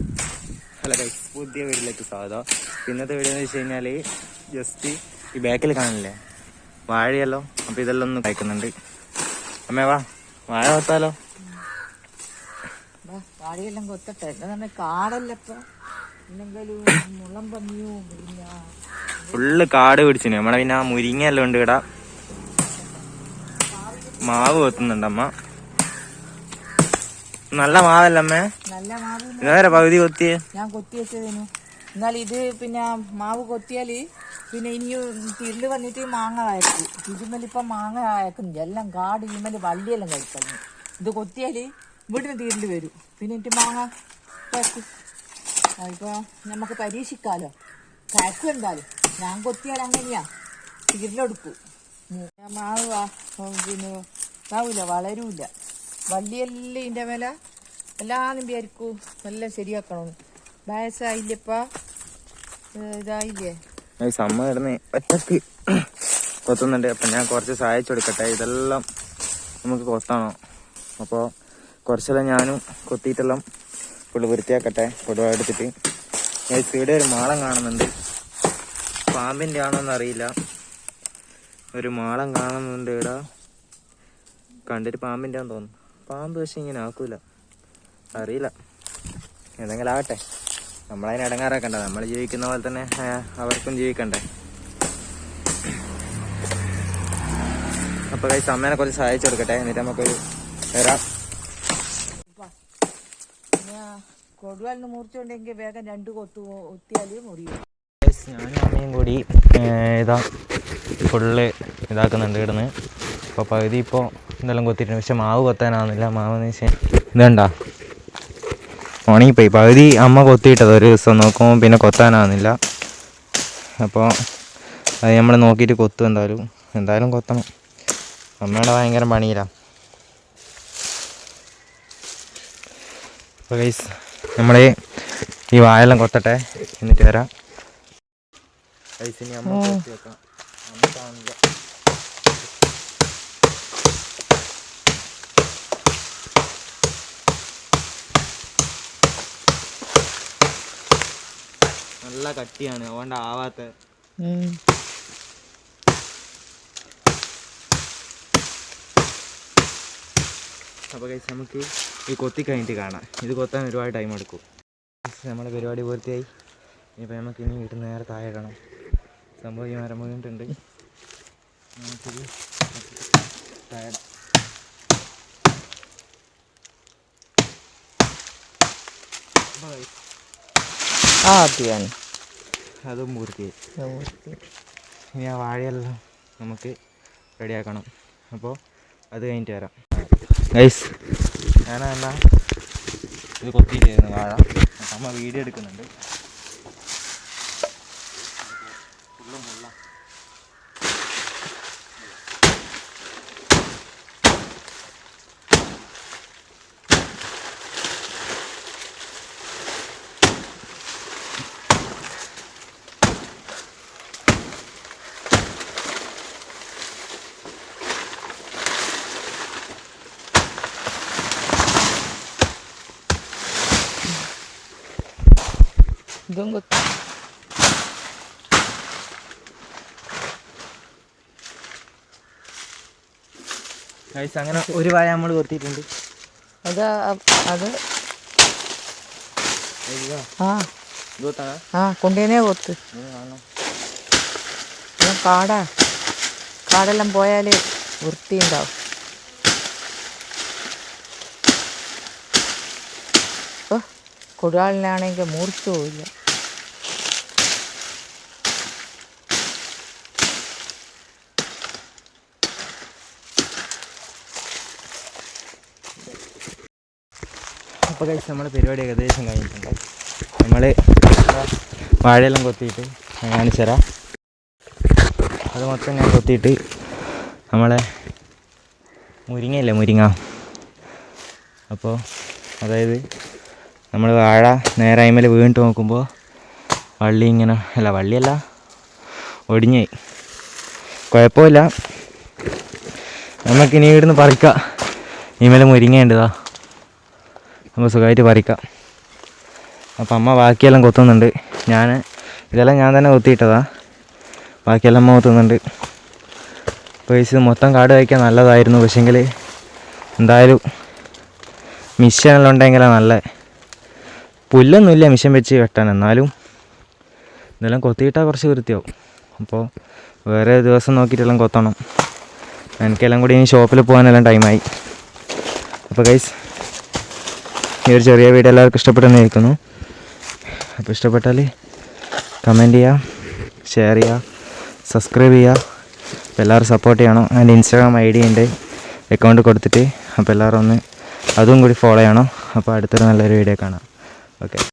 Hello guys പുതിയ വീട്ടിലേക്ക് സ്വാഗതം. ഇന്നത്തെ വീഡിയോ എന്ന് വെച്ച് കഴിഞ്ഞാൽ ജസ്റ്റ് ഈ ബാക്കിൽ കാണില്ലേ വാഴയല്ലോ. അപ്പോൾ ഇതെല്ലാം ഒന്ന് കഴിക്കുന്നുണ്ട്. അമ്മേ വാ. വാഴ കൊത്താലോ വാഴയെല്ലാം കൊത്തട്ടെ. കാടല്ലപ്പ മുളം പന്നിയോ ഫുള്ള് കാട് പിടിച്ചിന്. നമ്മളെ പിന്നെ ആ മുരിങ്ങയെല്ലാം ഉണ്ട് ഇവിടെ മാവ് കൊത്തുന്നുണ്ട് അമ്മ. നല്ല മാവല്ലമ്മേ. നല്ല മാവ് പകുതി കൊത്തി? ഞാൻ കൊത്തി വെച്ചതിനു എന്നാൽ ഇത് പിന്നെ മാവ് കൊത്തിയാൽ പിന്നെ ഇനി തിരിൽ വന്നിട്ട് മാങ്ങ കായക്കും. ഇതിമലിപ്പം മാങ്ങ അയക്കുന്നില്ല എല്ലാം കാട് ഇരുമൽ വള്ളിയെല്ലാം കഴിക്കുന്നു ഇത് കൊത്തിയാൽ ഇവിടുന്ന് തിരിൽ വരും. പിന്നെ എനിക്ക് മാങ്ങ അതിപ്പോ നമുക്ക് പരീക്ഷിക്കാലോ. കഴിക്കും എന്തായാലും. ഞാൻ കൊത്തിയാൽ അങ്ങനെയാ. തിരിലെടുക്കും മാവ് പിന്നെ ഇതാവൂല വളരൂല. വള്ളിയെല്ലാം ഇതിന്റെ മേലെ എല്ലാന്നും വിചാരിക്കൂ. എല്ലാം ശരിയാക്കണം വയസ്സായില്ലപ്പാ? ഇതായില്ലേ? അമ്മ കിടന്ന് ഒറ്റയ്ക്ക് കൊത്തുന്നുണ്ട്. അപ്പം ഞാൻ കുറച്ച് സഹായിച്ചു കൊടുക്കട്ടെ. ഇതെല്ലാം നമുക്ക് കൊത്താണോ? അപ്പോൾ കുറച്ചെല്ലാം ഞാനും കൊത്തിയിട്ടെല്ലാം പുള്ളി വൃത്തിയാക്കട്ടെ. പൊടുവ എടുത്തിട്ട്. ഞാൻ ഇവിടെ ഒരു മാളം കാണുന്നുണ്ട്. പാമ്പിന്റെ ആണോന്ന് അറിയില്ല. ഒരു മാളം കാണുന്നുണ്ട് ഇവിടെ കണ്ടിട്ട് പാമ്പിന്റെ ആണെന്ന് തോന്നുന്നു. പാമ്പ് പക്ഷെ ഇങ്ങനെ ആക്കൂല. അറിയില്ല. എന്തെങ്കിലും ആകട്ടെ നമ്മളതിനെ ഇടങ്ങാറാക്കണ്ട. നമ്മൾ ജീവിക്കുന്ന പോലെ തന്നെ അവർക്കും ജീവിക്കണ്ടേ. അപ്പൊ കഴിച്ച് അമ്മേനെ കുറച്ച് സഹായിച്ചു കൊടുക്കട്ടെ. എന്നിട്ട് നമുക്കൊരു വരാം. പിന്നെ കൊടുവാലിന് മുറിച്ചുകൊണ്ടെങ്കിൽ വേഗം രണ്ട് കൊത്തു ഒത്തിയാൽ മുറിയും. Guys, ഞാനും അമ്മയും കൂടി ഇതാ ഫുള്ള് ഇതാക്കുന്നുണ്ട് ഇവിടുന്ന്. അപ്പോൾ പകുതി ഇപ്പോൾ എന്തെല്ലാം കൊത്തിയിട്ടുണ്ട്. പക്ഷെ മാവ് കൊത്താനാവുന്നില്ല. മാവ് എന്ന് വെച്ചാൽ ഇതുണ്ടാ ഉണങ്ങിപ്പോയി പകുതി അമ്മ കൊത്തിയിട്ടത് ഒരു ദിവസം. നോക്കുമ്പോൾ പിന്നെ കൊത്താനാവുന്നില്ല. അപ്പോൾ അത് നമ്മൾ നോക്കിയിട്ട് കൊത്തും എന്തായാലും. എന്തായാലും കൊത്തണം. അമ്മയുടെ ഭയങ്കര പണിയിലാണ് അപ്പോൾ ഗൈസ് നമ്മൾ ഈ വായെല്ലാം കൊത്തട്ടെ. എന്നിട്ട് വരാം. ഗൈസ് ഇനി അമ്മ വെക്കാം അമ്മ കാണില്ല നല്ല കട്ടിയാണ് അതുകൊണ്ട് ആവാത്ത. അപ്പോൾ കഴിച്ച് നമുക്ക് ഈ കൊത്തി കഴിഞ്ഞിട്ട് കാണാം. ഇത് കൊത്താൻ ഒരുപാട് ടൈം എടുക്കും. നമ്മളെ പരിപാടി പൂർത്തിയായി. ഇനിയിപ്പോൾ നമുക്ക് ഇനി വീട്ടിൽ നേരെ താഴെ ഇടണം. സംഭവം ഈ മരം വീണിട്ടുണ്ട്. നമുക്കിത് താഴെ അപ്പോൾ guys, അത് മുറുക്കി. ഇനി ആ വാഴയെല്ലാം നമുക്ക് റെഡിയാക്കണം. അപ്പോൾ അത് കഴിഞ്ഞിട്ട് വരാം. ഗൈസ് ഞാനെന്നാ ഇത് കൊത്തിയിട്ടായിരുന്നു വാഴ. അമ്മ വീഡിയോ എടുക്കുന്നുണ്ട് ഫുള്ളും ഫുള്ള ഇതും കൊത്തി അങ്ങനെ ഒരു വായ നമ്മൾ കൊത്തിയിട്ടുണ്ട്. അത് അത്. ആ. ആ കൊണ്ടുതന്നെ കൊത്ത്. കാടാ. കാടെല്ലാം പോയാലേ വൃത്തിയുണ്ടാവും. കൊടുവാളിനാണെങ്കിൽ മൂർച്ചു പോവില്ല അപ്പോൾ കഴിച്ച് നമ്മുടെ പരിപാടി ഏകദേശം കഴിഞ്ഞിട്ടുണ്ട്. നമ്മൾ വാഴയെല്ലാം കൊത്തിയിട്ട് ഞാൻ കാണിച്ചു തരാം. അത് മൊത്തം ഞാൻ കൊത്തിയിട്ട് നമ്മളെ മുരിങ്ങയില്ലേ മുരിങ്ങ? അപ്പോൾ അതായത് നമ്മൾ വാഴ നേരെ വീണിട്ട് നോക്കുമ്പോൾ വള്ളി ഇങ്ങനെ അല്ല വള്ളിയല്ല ഒടിഞ്ഞായി കുഴപ്പമില്ല. നമുക്കിനി ഇവിടുന്ന് പറിക്കാം. ഇമേലെ മുരിങ്ങയുണ്ട് ഇതാ. നമുക്ക് സുഖമായിട്ട് പറിക്കാം അപ്പം അമ്മ ബാക്കിയെല്ലാം കൊത്തുന്നുണ്ട്. ഞാൻ ഇതെല്ലാം ഞാൻ തന്നെ കൊത്തിയിട്ടതാ. ബാക്കിയെല്ലാം അമ്മ കൊത്തുന്നുണ്ട്. പൈസ മൊത്തം കാട് കഴിക്കാൻ നല്ലതായിരുന്നു. പക്ഷെങ്കിൽ എന്തായാലും മിഷനെല്ലാം ഉണ്ടെങ്കിലാണ് നല്ല. പുല്ലൊന്നുമില്ല മിഷൻ വെച്ച് വെട്ടാൻ. എന്നാലും ഇതെല്ലാം കൊത്തിയിട്ടാൽ കുറച്ച് വൃത്തിയാവും. അപ്പോൾ വേറെ ദിവസം നോക്കിയിട്ടെല്ലാം കൊത്തണം. എനിക്കെല്ലാം കൂടി ഇനി ഷോപ്പിൽ പോകാനെല്ലാം ടൈമായി അപ്പോൾ ഗൈസ് ഈ ഒരു ചെറിയ വീഡിയോ എല്ലാവർക്കും ഇഷ്ടപ്പെട്ടെന്ന് കേൾക്കുന്നു അപ്പോൾ ഇഷ്ടപ്പെട്ടാൽ കമന്റ് ചെയ്യുക ഷെയർ ചെയ്യുക സബ്സ്ക്രൈബ് ചെയ്യുക എല്ലാവരും സപ്പോർട്ട് ചെയ്യണം. എന്റെ ഇൻസ്റ്റാഗ്രാം ഐ ഡി ഉണ്ട് അക്കൗണ്ട് കൊടുത്തിട്ട് അപ്പോൾ എല്ലാവരും ഒന്ന് അതും കൂടി ഫോളോ ചെയ്യണം. അപ്പോൾ അടുത്തൊരു നല്ലൊരു വീഡിയോ കാണാം. ഓക്കെ